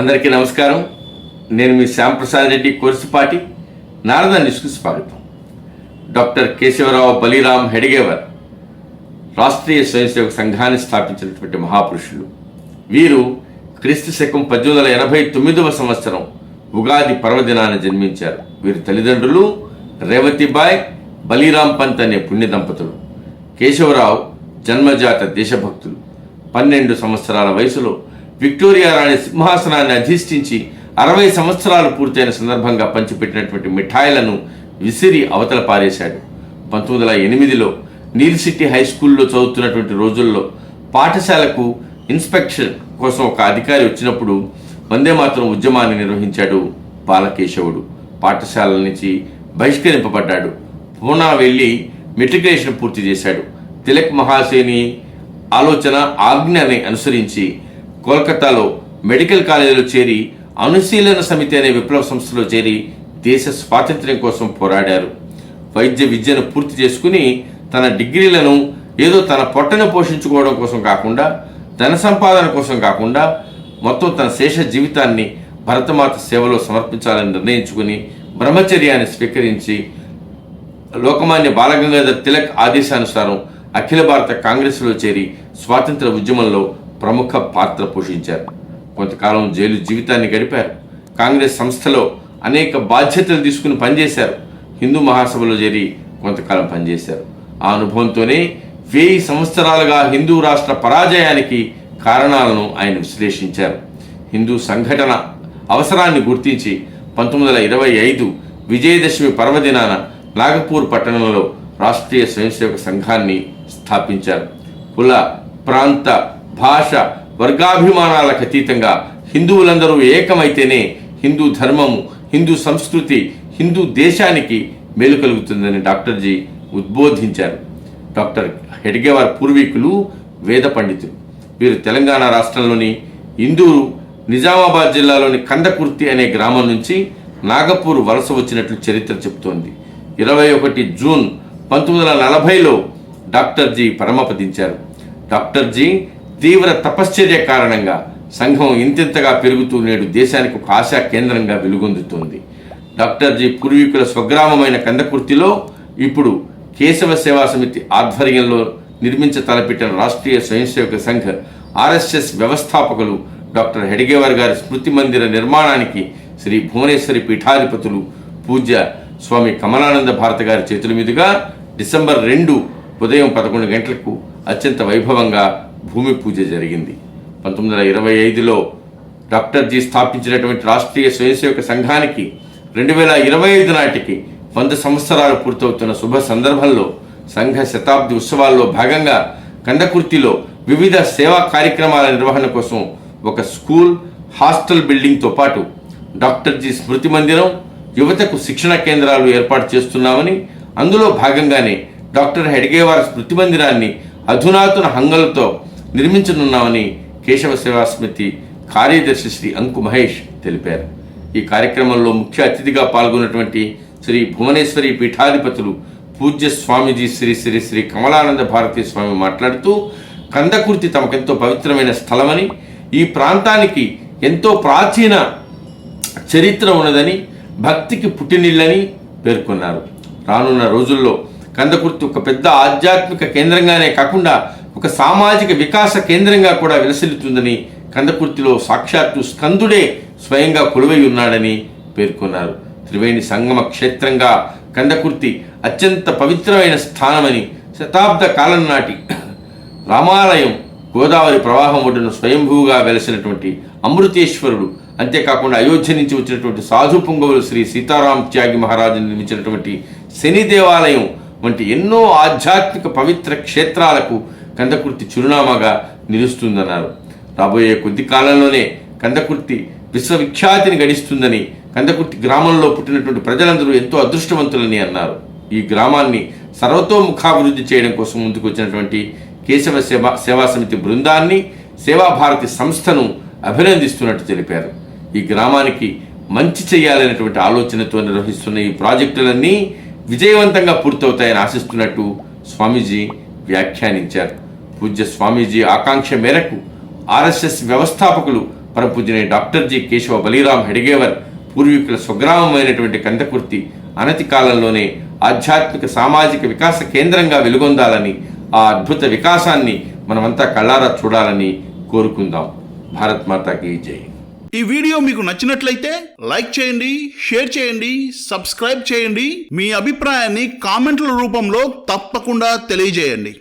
అందరికీ నమస్కారం. నేను మీ శ్యాంప్రసాద్ రెడ్డి కోర్సుపాటి నారద న్యూస్కు స్వాగతం. డాక్టర్ కేశవరావు బలిరామ్ హెడగేవర్ రాష్ట్రీయ స్వయంసేవక సంఘాన్ని స్థాపించినటువంటి మహాపురుషులు. వీరు క్రీస్తు శకం పద్దెనిమిది వందల ఎనభై తొమ్మిదవ సంవత్సరం ఉగాది పర్వదినాన జన్మించారు. వీరి తల్లిదండ్రులు రేవతిబాయ్ బలిరామ్ పంత్ అనే పుణ్య దంపతులు. కేశవరావు జన్మజాత దేశభక్తులు. పన్నెండు సంవత్సరాల వయసులో విక్టోరియా రాణి సింహాసనాన్ని అధిష్ఠించి అరవై సంవత్సరాలు పూర్తయిన సందర్భంగా పంచిపెట్టినటువంటి మిఠాయిలను విసిరి అవతల పారేశాడు. పంతొమ్మిది వందల ఎనిమిదిలో నీల్ సిటీ హై స్కూల్లో చదువుతున్నటువంటి రోజుల్లో పాఠశాలకు ఇన్స్పెక్షన్ కోసం ఒక అధికారి వచ్చినప్పుడు వందే మాత్రం ఉద్యమాన్ని నిర్వహించాడు బాలకేశవుడు. పాఠశాల నుంచి బహిష్కరింపబడ్డాడు. పూనా వెళ్ళి మెట్రికులేషన్ పూర్తి చేశాడు. తిలక్ మహాసేని ఆలోచన ఆజ్ఞని అనుసరించి కోల్కతాలో మెడికల్ కాలేజీలో చేరి అనుశీలన సమితి అనే విప్లవ సంస్థలో చేరి దేశ స్వాతంత్ర్యం కోసం పోరాడారు. వైద్య విద్యను పూర్తి చేసుకుని తన డిగ్రీలను ఏదో తన పొట్టను పోషించుకోవడం కోసం కాకుండా ధన సంపాదన కోసం కాకుండా మొత్తం తన శేష జీవితాన్ని భరతమాత సేవలో సమర్పించాలని నిర్ణయించుకుని బ్రహ్మచర్యాన్ని స్వీకరించి లోకమాన్య బాలగంగాధర్ తిలక్ ఆదేశానుసారం అఖిల భారత కాంగ్రెస్లో చేరి స్వాతంత్ర ఉద్యమంలో ప్రముఖ పాత్ర పోషించారు. కొంతకాలం జైలు జీవితాన్ని గడిపారు. కాంగ్రెస్ సంస్థలో అనేక బాధ్యతలు తీసుకుని పనిచేశారు. హిందూ మహాసభలో చేరి కొంతకాలం పనిచేశారు. ఆ అనుభవంతోనే వెయ్యి సంవత్సరాలుగా హిందూ రాష్ట్ర పరాజయానికి కారణాలను ఆయన విశ్లేషించారు. హిందూ సంఘటన అవసరాన్ని గుర్తించి పంతొమ్మిది వందల ఇరవై ఐదు విజయదశమి పర్వదినాన నాగపూర్ పట్టణంలో రాష్ట్రీయ స్వయంసేవక సంఘాన్ని స్థాపించారు. కుల ప్రాంత భాష వర్గాభిమానాలకు అతీతంగా హిందువులందరూ ఏకమైతేనే హిందూ ధర్మము హిందూ సంస్కృతి హిందూ దేశానికి మేలు కలుగుతుందని డాక్టర్ జీ ఉద్బోధించారు. డాక్టర్ హెడ్గేవార్ పూర్వీకులు వేద పండితులు. వీరు తెలంగాణ రాష్ట్రంలోని ఇందూరు నిజామాబాద్ జిల్లాలోని కందకుర్తి అనే గ్రామం నుంచి నాగపూర్ వలస వచ్చినట్లు చరిత్ర చెబుతోంది. ఇరవై ఒకటి జూన్ పంతొమ్మిది వందల నలభైలో డాక్టర్ జీ పరమపదించారు. డాక్టర్ జీ తీవ్ర తపశ్చర్య కారణంగా సంఘం ఇంతింతగా పెరుగుతూ నేడు దేశానికి ఒక ఆశా కేంద్రంగా వెలుగొందుతోంది. Doctor G. పూర్వీకుల స్వగ్రామమైన కందకుర్తిలో ఇప్పుడు కేశవ సేవా సమితి ఆధ్వర్యంలో నిర్మించ తలపెట్టిన రాష్ట్రీయ స్వయంసేవక సంఘ ఆర్ఎస్ఎస్ వ్యవస్థాపకులు డాక్టర్ హెడిగేవర్ గారి స్మృతి మందిర నిర్మాణానికి శ్రీ భువనేశ్వరి పీఠాధిపతులు పూజ్య స్వామి కమలానంద భారత గారి చేతుల మీదుగా డిసెంబర్ రెండు ఉదయం పదకొండు గంటలకు అత్యంత వైభవంగా భూమి పూజ జరిగింది. పంతొమ్మిది వందల ఇరవై ఐదులో డాక్టర్ జీ స్థాపించినటువంటి రాష్ట్రీయ స్వయంసేవక సంఘానికి రెండు వేల ఇరవై ఐదు నాటికి వంద సంవత్సరాలు పూర్తవుతున్న శుభ సందర్భంలో సంఘ శతాబ్ది ఉత్సవాల్లో భాగంగా కందకుర్తిలో వివిధ సేవా కార్యక్రమాల నిర్వహణ కోసం ఒక స్కూల్ హాస్టల్ బిల్డింగ్తో పాటు డాక్టర్ జీ స్మృతి మందిరం యువతకు శిక్షణ కేంద్రాలు ఏర్పాటు చేస్తున్నామని అందులో భాగంగానే డాక్టర్ హెడ్గేవార్ స్మృతి మందిరాన్ని అధునాతన హంగలతో నిర్మించనున్నామని కేశవ సేవా సమితి కార్యదర్శి శ్రీ అంకు మహేష్ తెలిపారు. ఈ కార్యక్రమంలో ముఖ్య అతిథిగా పాల్గొన్నటువంటి శ్రీ భువనేశ్వరి పీఠాధిపతులు పూజ్య స్వామీజీ శ్రీ శ్రీ శ్రీ కమలానంద భారతీ స్వామి మాట్లాడుతూ కందకుర్తి తమకెంతో పవిత్రమైన స్థలమని ఈ ప్రాంతానికి ఎంతో ప్రాచీన చరిత్ర ఉన్నదని భక్తికి పుట్టినిళ్ళని పేర్కొన్నారు. రానున్న రోజుల్లో కందకుర్తి ఒక పెద్ద ఆధ్యాత్మిక కేంద్రంగానే కాకుండా ఒక సామాజిక వికాస కేంద్రంగా కూడా విలసిల్లుతుందని కందకుర్తిలో సాక్షాత్తు స్కందుడే స్వయంగా కొలువై ఉన్నాడని పేర్కొన్నారు. త్రివేణి సంగమ క్షేత్రంగా కందకుర్తి అత్యంత పవిత్రమైన స్థానమని శతాబ్ద కాలం నాటి రామాలయం గోదావరి ప్రవాహం ఒడ్డున స్వయంభూగా వెలసినటువంటి అమృతేశ్వరుడు అంతేకాకుండా అయోధ్య నుంచి వచ్చినటువంటి సాధు పొంగవులు శ్రీ సీతారాం త్యాగి మహారాజు నిర్మించినటువంటి శని దేవాలయం వంటి ఎన్నో ఆధ్యాత్మిక పవిత్ర క్షేత్రాలకు కందకుర్తి చిరునామాగా నిలుస్తుందన్నారు. రాబోయే కొద్ది కాలంలోనే కందకుర్తి విశ్వవిఖ్యాతిని గడిస్తుందని కందకుర్తి గ్రామంలో పుట్టినటువంటి ప్రజలందరూ ఎంతో అదృష్టవంతులని అన్నారు. ఈ గ్రామాన్ని సర్వతోముఖాభివృద్ధి చేయడం కోసం ముందుకు వచ్చినటువంటి కేశవ సేవా సేవా సమితి బృందాన్ని సేవాభారతి సంస్థను అభినందిస్తున్నట్టు తెలిపారు. ఈ గ్రామానికి మంచి చేయాలనేటువంటి ఆలోచనతో నిర్వహిస్తున్న ఈ ప్రాజెక్టులన్నీ విజయవంతంగా పూర్తవుతాయని ఆశిస్తున్నట్టు స్వామీజీ వ్యాఖ్యానించారు. పూజ్య స్వామీజీ ఆకాంక్ష మేరకు ఆర్ఎస్ఎస్ వ్యవస్థాపకులు పరపూజనే డాక్టర్ జి కేశవ బలిరాం హెడిగేవర్ పూర్వీకుల స్వగ్రామమైనటువంటి కందకుర్తి అనతి కాలంలోనే ఆధ్యాత్మిక సామాజిక వికాస కేంద్రంగా వెలుగొందాలని ఆ అద్భుత వికాసాన్ని మనమంతా కళ్ళారా చూడాలని కోరుకుందాం. భారత్ మాతాకి జై. ఈ వీడియో మీకు నచ్చినట్లయితే లైక్ చేయండి షేర్ చేయండి సబ్స్క్రైబ్ చేయండి. మీ అభిప్రాయాన్ని కామెంట్ల రూపంలో తప్పకుండా తెలియజేయండి.